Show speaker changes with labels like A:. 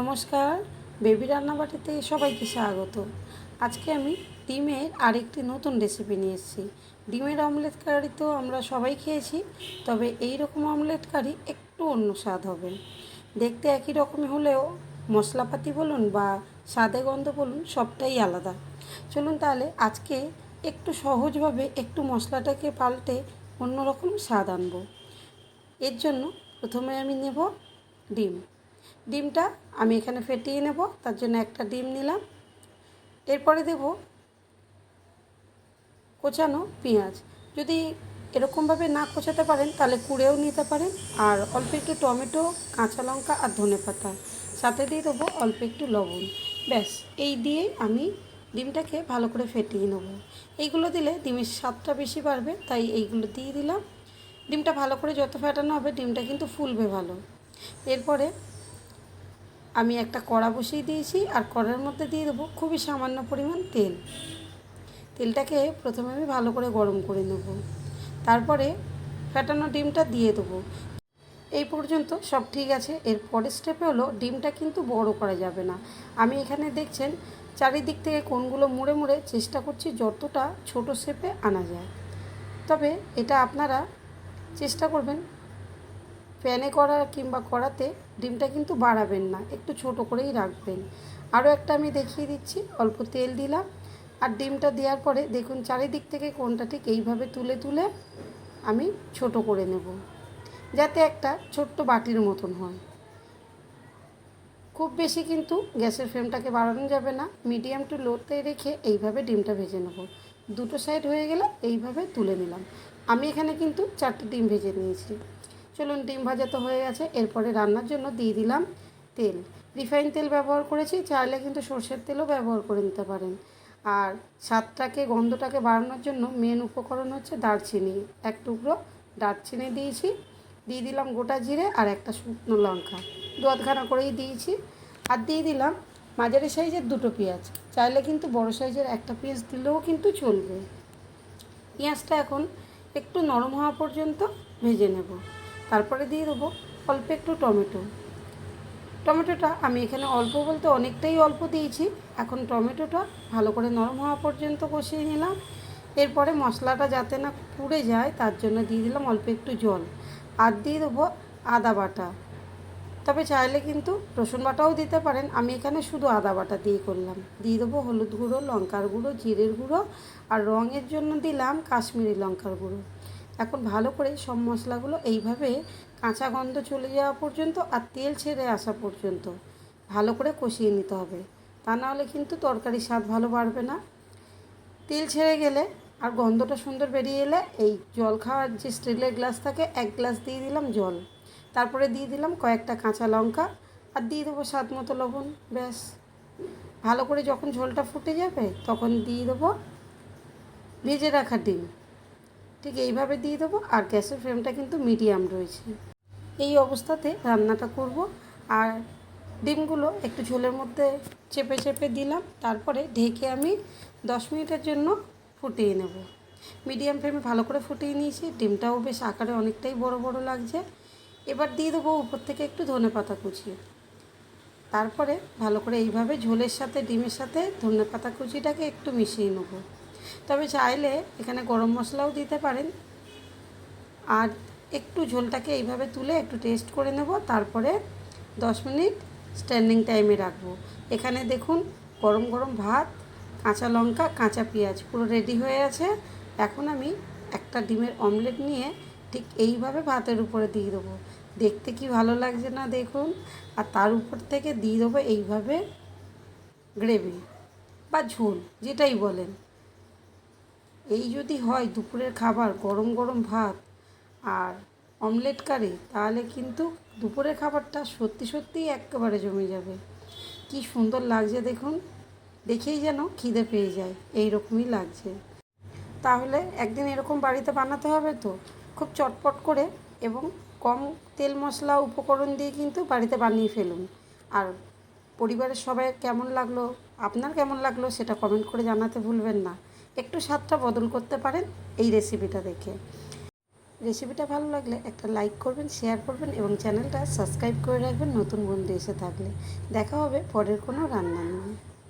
A: নমস্কার, বেবি রান্নাবাটিতে সবাইকে স্বাগত। আজকে আমি ডিমের আরেকটি নতুন রেসিপি নিয়ে এসেছি। ডিমের অমলেট কারি তো আমরা সবাই খেয়েছি, তবে এই রকম অমলেট কারি একটু অন্য স্বাদ হবে। দেখতে একই রকমই হলেও মশলাপাতি বলুন বা স্বাদে গন্ধ বলুন সবটাই আলাদা। চলুন তাহলে আজকে একটু সহজভাবে একটু মশলাটাকে পাল্টে অন্যরকম স্বাদ আনব। এর জন্য প্রথমে আমি নেব ডিম। ডিমটা আমি এখানে ফেটিয়ে নেব, তার জন্য একটা ডিম নিলাম। এরপরে দেব কোচানো পেঁয়াজ। যদি এরকমভাবে না কোচাতে পারেন, তাহলে কুড়েও নিতে পারেন, আর অল্প একটু টমেটো, কাঁচা লঙ্কা আর ধনে পাতা। সাথে দিয়ে দেবো অল্প একটু লবণ। ব্যাস, এই দিয়েই আমি ডিমটাকে ভালো করে ফেটিয়ে নেব। এইগুলো দিলে ডিমের স্বাদটা বেশি বাড়বে, তাই এইগুলো দিয়ে দিলাম। ডিমটা ভালো করে যত ফেটানো হবে, ডিমটা কিন্তু ফুলবে ভালো। এরপরে আমি একটা কড়া বসিয়ে দিয়েছি আর কড়ার মধ্যে দিয়ে দেবো খুবই সামান্য পরিমাণ তেল। তেলটাকে প্রথমে আমি ভালো করে গরম করে নেব। তারপরে ফেটানো ডিমটা দিয়ে দেবো। এই পর্যন্ত সব ঠিক আছে। এর পরের স্টেপে হলো ডিমটা কিন্তু বড় করা যাবে না। আমি এখানে দেখছেন চারিদিক থেকে কোনগুলো মুড়ে মুড়ে চেষ্টা করছি যতটা ছোট শেপে আনা যায়। তবে এটা আপনারা চেষ্টা করবেন প্যানে করা কিংবা কড়াতে ডিমটা কিন্তু বাড়াবেন না, একটু ছোট করেই রাখবেন। আরও একটা আমি দেখিয়ে দিচ্ছি, অল্প তেল দিলাম। আর ডিমটা দেওয়ার পরে দেখুন চারিদিক থেকে কোনটা ঠিক এইভাবে তুলে তুলে আমি ছোট করে নেব, যাতে একটা ছোট্ট বাটির মতন হয়। খুব বেশি কিন্তু গ্যাসের ফ্লেমটাকে বাড়ানো যাবে না, মিডিয়াম টু লোতে রেখে এইভাবে ডিমটা ভেজে নেব। দুটো সাইড হয়ে গেলে এইভাবে তুলে নিলাম। আমি এখানে কিন্তু চারটে ডিম ভেজে নিয়েছি। চলুন ডিম ভাজা তো হয়ে গেছে, এরপরে রান্নার জন্য দিয়ে দিলাম তেল। রিফাইন তেল ব্যবহার করেছি, চাইলে কিন্তু সর্ষের তেলও ব্যবহার করে নিতে পারেন। আর স্বাদটাকে, গন্ধটাকে বাড়ানোর জন্য মেন উপকরণ হচ্ছে দারচিনি। এক টুকরো দারচিনি দিয়েছি, দিয়ে দিলাম গোটা জিরে আর একটা শুকনো লঙ্কা। দু আধখানা করেই দিয়েছি। আর দিয়ে দিলাম মাঝারি সাইজের দুটো পেঁয়াজ। চাইলে কিন্তু বড় সাইজের একটা পেঁয়াজ দিলেও কিন্তু চলবে। পেঁয়াজটা এখন একটু নরম হওয়া পর্যন্ত ভেজে নেব। তারপরে দিয়ে দেবো অল্প একটু টমেটো। টমেটোটা আমি এখানে অল্প বলতে অনেকটাই অল্প দিয়েছি। এখন টমেটোটা ভালো করে নরম হওয়া পর্যন্ত কষিয়ে নিলাম। এরপরে মশলাটা যাতে না পুড়ে যায়, তার জন্য দিয়ে দিলাম অল্প একটু জল। আর দিয়ে দেবো আদা বাটা। তবে চাইলে কিন্তু রসুন বাটাও দিতে পারেন। আমি এখানে শুধু আদা বাটা দিয়ে করলাম। দিয়ে দেবো হলুদ গুঁড়ো, লঙ্কার গুঁড়ো, জিরের গুঁড়ো। আর রঙের জন্য দিলাম কাশ্মীরি লঙ্কার গুঁড়ো। এখন ভালো করে সব মশলাগুলো এইভাবে কাঁচা গন্ধ চলে যাওয়া পর্যন্ত আর তেল ছেড়ে আসা পর্যন্ত ভালো করে কষিয়ে নিতে হবে। তা নাহলে কিন্তু তরকারির স্বাদ ভালো বাড়বে না। তেল ছেড়ে গেলে আর গন্ধটা সুন্দর বেরিয়ে এলে এই জল খাওয়ার যে স্টিলের গ্লাস থাকে, এক গ্লাস দিয়ে দিলাম জল। তারপরে দিয়ে দিলাম কয়েকটা কাঁচা লঙ্কা আর দিয়ে দেবো স্বাদ মতো লবণ, ব্যাস। ভালো করে যখন ঝোলটা ফুটে যাবে তখন দিয়ে দেবো ভেজে রাখা ডিম। ঠিক এইভাবে দিয়ে দেবো আর গ্যাসের ফ্লেমটা কিন্তু মিডিয়াম রয়েছে। এই অবস্থাতে রান্নাটা করব আর ডিমগুলো একটু ঝোলের মধ্যে চেপে চেপে দিলাম, তারপরে ঢেকে আমি দশ মিনিটের জন্য ফুটিয়ে নেব। মিডিয়াম ফ্লেমে ভালো করে ফুটিয়ে নিয়েছি, ডিমটাও বেশ আকারে অনেকটাই বড় বড় লাগছে। এবার দিয়ে দেবো উপর থেকে একটু ধনে পাতা কুচিয়ে তারপরে ভালো করে এইভাবে ঝোলের সাথে, ডিমের সাথে ধনে পাতা কুচিটাকে একটু মিশিয়ে নেব। তবে চাইলে এখানে গরম মশলাও দিতে পারেন। আর একটু ঝোলটাকে এইভাবে তুলে একটু টেস্ট করে নেব, তারপরে দশ মিনিট স্ট্যান্ডিং টাইমে রাখব। এখানে দেখুন, গরম গরম ভাত, কাঁচা লঙ্কা, কাঁচা পেঁয়াজ পুরো রেডি হয়ে আছে। এখন আমি একটা ডিমের অমলেট নিয়ে ঠিক এইভাবে ভাতের উপরে দিয়ে দেবো। দেখতে কি ভালো লাগছে না দেখুন, আর তার উপর থেকে দিয়ে দেবো এইভাবে গ্রেভি বা ঝোল, যেটাই বলেন। এই যদি হয় দুপুরের খাবার, গরম গরম ভাত আর অমলেট কারি, তাহলে কিন্তু দুপুরের খাবারটা সত্যি সত্যিই একেবারে জমে যাবে। কি সুন্দর লাগছে দেখুন। দেখেই যেন খিদে পেয়ে যায় এই রকমই লাগছে। তাহলে একদিন এরকম বাড়িতে বানাতে হবে তো? খুব চটপট করে এবং কম তেল মশলা উপকরণ দিয়ে কিন্তু বাড়িতে বানিয়ে ফেলুন। আর পরিবারের সবাই কেমন লাগল, আপনার কেমন লাগল সেটা কমেন্ট করে জানাতে ভুলবেন না। একটু স্বাদটা বদল করতে পারেন এই রেসিপিটা দেখে। রেসিপিটা ভালো লাগলে একটা লাইক করবেন, শেয়ার করবেন এবং চ্যানেলটা সাবস্ক্রাইব করে রাখবেন নতুন বন্ধু এসে থাকলে। দেখা হবে পরের কোনো রান্না নিয়ে।